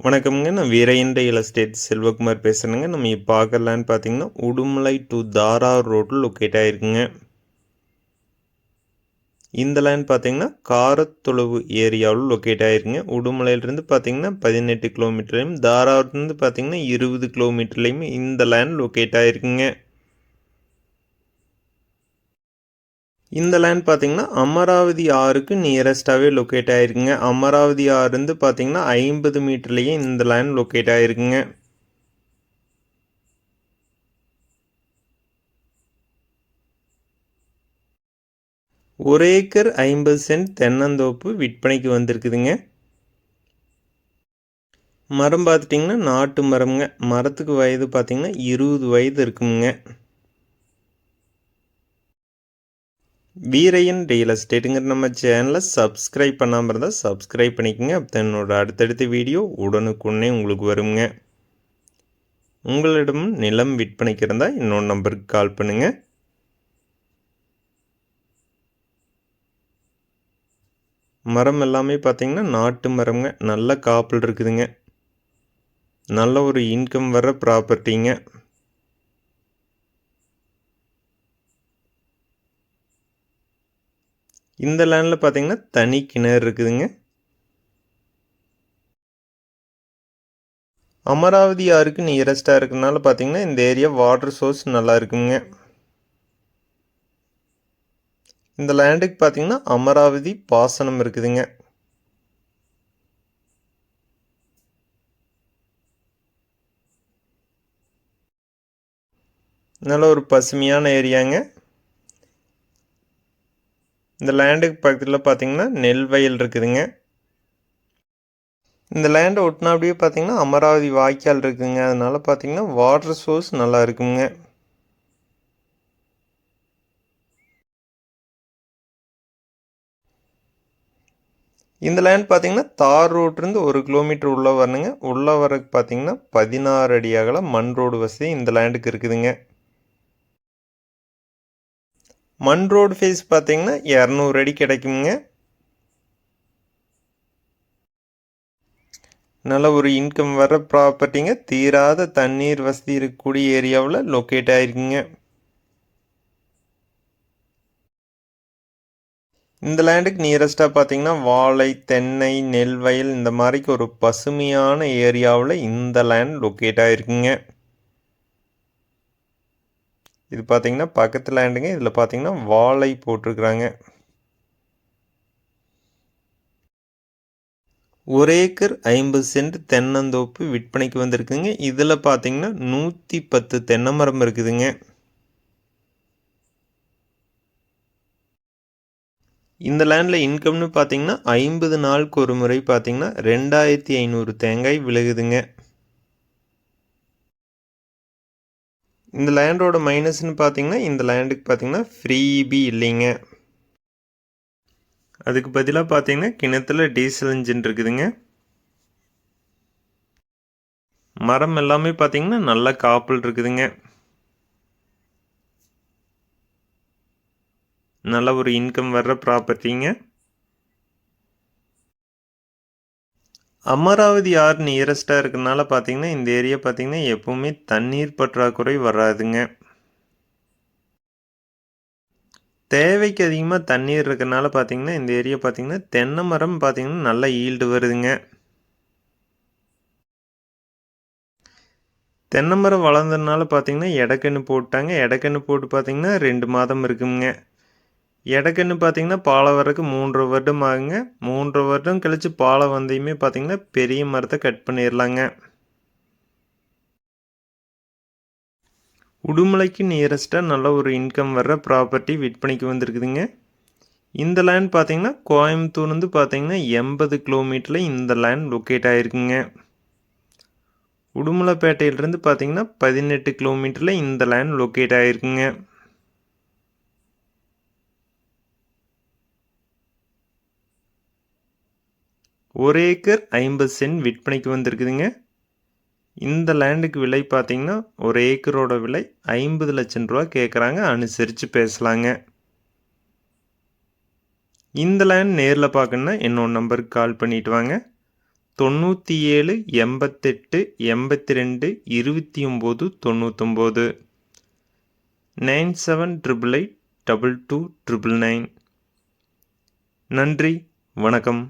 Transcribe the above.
வணக்கம்ங்க. நான் வீரையண்ட real estate Selvakumar பேசுகிறேங்க நம்ம இப்போ பார்க்கலான்னு பார்த்தீங்கன்னா உடுமலை டு தாரா ரோட்டில் லொக்கேட் ஆகிருக்குங்க இந்த லேண்ட் பார்த்தீங்கன்னா காரத்தொழுவு ஏரியாவில் லொக்கேட் ஆகிருக்குங்க உடுமலையிலேருந்து பார்த்தீங்கன்னா பதினெட்டு கிலோமீட்டர்லையும் தாராவிலேருந்து பார்த்தீங்கன்னா இருபது கிலோமீட்டர்லையும் இந்த லேண்ட் லொக்கேட் ஆகிருக்குங்க இந்த லேண்ட் பார்த்தீங்கன்னா அமராவதி ஆறுக்கு நியரஸ்டாகவே லொக்கேட் ஆகிருக்குங்க அமராவதி ஆறு பார்த்தீங்கன்னா ஐம்பது மீட்டர்லேயே இந்த லேண்ட் லொக்கேட் ஆகிருக்குங்க ஒரு ஏக்கர் ஐம்பது சென்ட் தென்னந்தோப்பு விற்பனைக்கு வந்திருக்குதுங்க. மரம் பார்த்துட்டிங்கன்னா நாட்டு மரம்ங்க. மரத்துக்கு வயது பார்த்திங்கன்னா இருபது வயது இருக்குங்க. வீரையன் ரியல் எஸ்டேட்டுங்கிற நம்ம சேனலை சப்ஸ்கிரைப் பண்ணாமல் இருந்தால் சப்ஸ்கிரைப் பண்ணிக்கோங்க. அப்போ என்னோட அடுத்தடுத்த வீடியோ உடனுக்குடனே உங்களுக்கு வருங்க. உங்களிடம் நிலம் விற்பனைக்கு இருந்தால் இன்னொரு நம்பருக்கு கால் பண்ணுங்கள் மரம் எல்லாமே பார்த்தீங்கன்னா நாட்டு மரம்ங்க. நல்ல காப்பில் இருக்குதுங்க. நல்ல ஒரு இன்கம் வர ப்ராப்பர்ட்டிங்க இந்த லேண்டில் பார்த்தீங்கன்னா தனி கிணறு இருக்குதுங்க. அமராவதி ஆறுக்கு நியரஸ்டாக இருக்கிறதுனால பார்த்தீங்கன்னா இந்த ஏரியா வாட்டர் சோர்ஸ் நல்லா இருக்குங்க. இந்த லேண்டுக்கு பார்த்தீங்கன்னா அமராவதி பாசனம் இருக்குதுங்க. நல்ல ஒரு பசுமையான ஏரியாங்க இந்த லேண்டுக்கு பக்கத்தில் பார்த்தீங்கன்னா நெல் வயல் இருக்குதுங்க. இந்த லேண்டை ஒட்டினா அப்படியே பார்த்தீங்கன்னா அமராவதி வாய்க்கால் இருக்குதுங்க அதனால் பார்த்தீங்கன்னா வாட்டர் சோர்ஸ் நல்லா இருக்குங்க. இந்த லேண்ட் பார்த்தீங்கன்னா தார் ரோட்லேருந்து ஒரு கிலோமீட்டர் உள்ளே வரணுங்க. உள்ளே வரக்கு பார்த்தீங்கன்னா பதினாறு அடி அகல மண் ரோடு வசதி இந்த லேண்டுக்கு இருக்குதுங்க. மண் ரோடு ஃபீஸ் பார்த்தீங்கன்னா இரநூறு அடி கிடைக்குங்க. நல்ல ஒரு இன்கம் வர ப்ராப்பர்ட்டிங்க தீராத தண்ணீர் வசதி இருக்கக்கூடிய ஏரியாவில் லொக்கேட் ஆகிருக்குங்க இந்த லேண்டுக்கு நியரஸ்ட்டாக பார்த்தீங்கன்னா வாழை தென்னை நெல் வயல் இந்த மாதிரிக்கு ஒரு பசுமையான ஏரியாவில் இந்த லேண்ட் லொக்கேட் ஆகிருக்குங்க இது பார்த்தீங்கன்னா பக்கத்து லேண்டுங்க இதில் பார்த்தீங்கன்னா வாழை போட்டிருக்குறாங்க. ஒரு ஏக்கர் ஐம்பது சென்ட் தென்னந்தோப்பு விற்பனைக்கு வந்திருக்குங்க இதில் பார்த்தீங்கன்னா நூற்றி பத்து தென்னை மரம் இருக்குதுங்க. இந்த லேண்டில் இன்கம்னு பார்த்தீங்கன்னா ஐம்பது நாளுக்கு ஒரு முறை பார்த்தீங்கன்னா ரெண்டாயிரத்தி ஐநூறு தேங்காய் விலகுதுங்க இந்த லேண்டோட மைனஸ்னு பார்த்தீங்கன்னா இந்த லேண்டுக்கு பார்த்தீங்கன்னா ஃப்ரீபி இல்லைங்க. அதுக்கு பதிலாக பார்த்தீங்கன்னா கிணத்துல டீசல் இன்ஜின் இருக்குதுங்க. மரம் எல்லாமே பார்த்தீங்கன்னா நல்ல காப்பல் இருக்குதுங்க. நல்ல ஒரு இன்கம் வர்ற ப்ராப்பர்ட்டிங்க அமராவதி ஆறு நியரஸ்ட்டாக இருக்கிறதுனால பார்த்தீங்கன்னா இந்த ஏரியா பார்த்தீங்கன்னா எப்போவுமே தண்ணீர் பற்றாக்குறை வராதுங்க. தேவைக்கு அதிகமாக தண்ணீர் இருக்கிறனால பார்த்தீங்கன்னா இந்த ஏரியா பார்த்தீங்கன்னா தென்னை மரம் பார்த்தீங்கன்னா நல்லா ஈல்டு வருதுங்க. தென்னை மரம் வளர்ந்ததுனால பார்த்தீங்கன்னா எடக்கன்று போட்டாங்க. எடக்கன்று போட்டு பார்த்தீங்கன்னா ரெண்டு மாதம் இருக்குங்க. இடக்குன்னு பார்த்தீங்கன்னா பாலை வரக்கு மூன்று வருடம் ஆகுங்க. மூன்று வருடம் கழித்து பாலை வந்தையுமே பார்த்தீங்கன்னா பெரிய மரத்தை கட் பண்ணிடலாங்க உடுமலைக்கு நியரஸ்ட்டாக நல்ல ஒரு இன்கம் வர்ற ப்ராப்பர்ட்டி விற்பனைக்கு வந்திருக்குதுங்க. இந்த லேண்ட் பார்த்தீங்கன்னா கோயம்புத்தூர்லேருந்து பார்த்தீங்கன்னா எண்பது கிலோமீட்டரில் இந்த லேண்ட் லொக்கேட் ஆகிருக்குங்க உடுமலைப்பேட்டையிலேருந்து பார்த்தீங்கன்னா பதினெட்டு கிலோமீட்டரில் இந்த லேண்ட் லொக்கேட் ஆகிருக்குங்க ஒரு ஏக்கர் ஐம்பது சென்ட் விற்பனைக்கு வந்திருக்குதுங்க. இந்த லேண்டுக்கு விலை பார்த்தீங்கன்னா ஒரு ஏக்கரோட விலை ஐம்பது லட்சம் ரூபா கேட்குறாங்க அனுசரித்து பேசலாங்க. இந்த லேண்ட் நேரில் பார்க்கணுன்னா என்னோட நம்பருக்கு கால் பண்ணிட்டு வாங்க. தொண்ணூற்றி ஏழு எண்பத்தெட்டு எண்பத்தி ரெண்டு இருபத்தி ஒம்பது தொண்ணூத்தொம்பது. Nine seven triple eight double two triple nine. நன்றி. வணக்கம்.